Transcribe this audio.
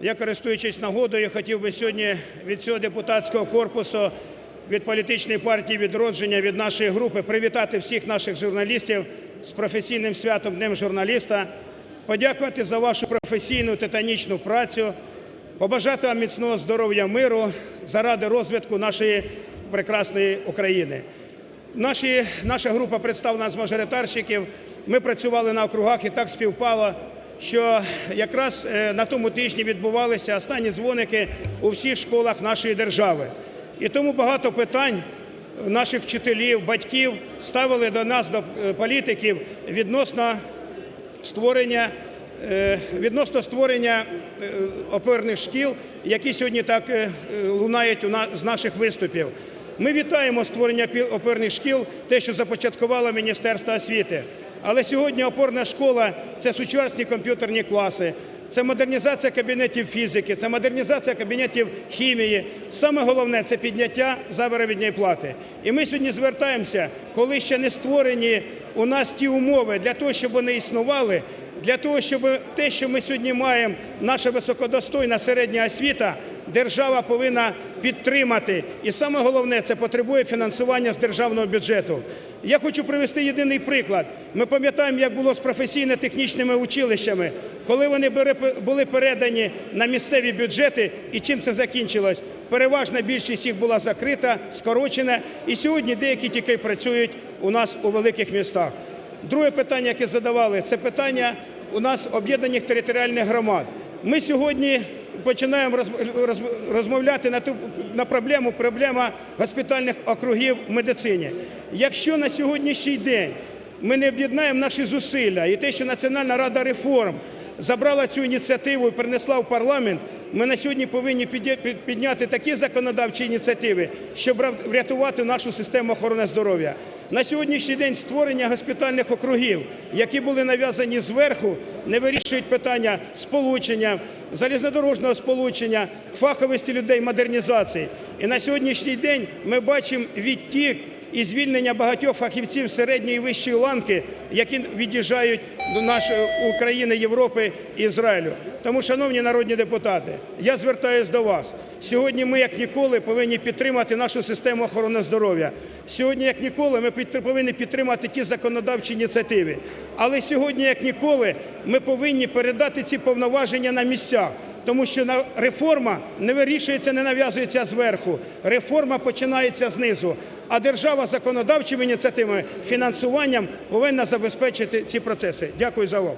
Я, користуючись нагодою, хотів би сьогодні від цього депутатського корпусу, від політичної партії відродження, від нашої групи привітати всіх наших журналістів з професійним святом Днем журналіста, подякувати за вашу професійну титанічну працю, побажати вам міцного здоров'я, миру заради розвитку нашої прекрасної України. Наші, наша група представлена з мажоритарщиків. Ми працювали на округах і так співпало, що якраз е, на тому тижні відбувалися останні дзвоники у всіх школах нашої держави. І тому багато питань наших вчителів, батьків ставили до нас, до е, політиків, відносно створення, е, відносно створення оперних шкіл, які сьогодні так лунають з наших виступів. Ми вітаємо створення оперних шкіл, те, що започаткувало Міністерство освіти. Але сьогодні опорна школа це сучасні комп'ютерні класи, це модернізація кабінетів фізики, це модернізація кабінетів хімії. Саме головне це підняття заробітної плати. І ми сьогодні звертаємося, коли ще не створені у нас ті умови для того, щоб вони існували, для того, щоб те, що ми сьогодні маємо, наша високодостойна середня освіта, держава повинна підтримати. І саме головне, це потребує фінансування з державного бюджету. Я хочу привести єдиний приклад. Ми пам'ятаємо, як було з професійно-технічними училищами, коли вони були передані на місцеві бюджети, і чим це закінчилось? Переважна більшість їх була закрита, скорочена, і сьогодні деякі тільки працюють у нас у великих містах. Друге питання, яке задавали, це питання у нас об'єднаних територіальних громад. Ми сьогодні починаємо роз- роз- розмовляти на ту на проблему проблема госпітальних округів в медицині. Якщо на сьогоднішній день ми не об'єднаємо наші зусилля і те, що Національна рада реформ забрала цю ініціативу і принесла в парламент, ми на сьогодні повинні підняти такі законодавчі ініціативи, щоб врятувати нашу систему охорони здоров'я. На сьогоднішній день створення госпітальних округів, які були нав'язані зверху, не вирішують питання сполучення, залізнодорожнього сполучення, фаховості людей, модернізації. І на сьогоднішній день ми бачимо відтік і звільнення багатьох фахівців середньої і вищої ланки, які від'їжджають до нашої України, Європи і Ізраїлю. Тому, шановні народні депутати, я звертаюся до вас. Сьогодні ми, як ніколи, повинні підтримати нашу систему охорони здоров'я. Сьогодні, як ніколи, ми повинні підтримати ті законодавчі ініціативи. Але сьогодні, як ніколи, ми повинні передати ці повноваження на місцях. Тому що реформа не вирішується, не нав'язується зверху. Реформа починається знизу. А держава законодавчими ініціативами, фінансуванням повинна забезпечити ці процеси. Дякую за увагу.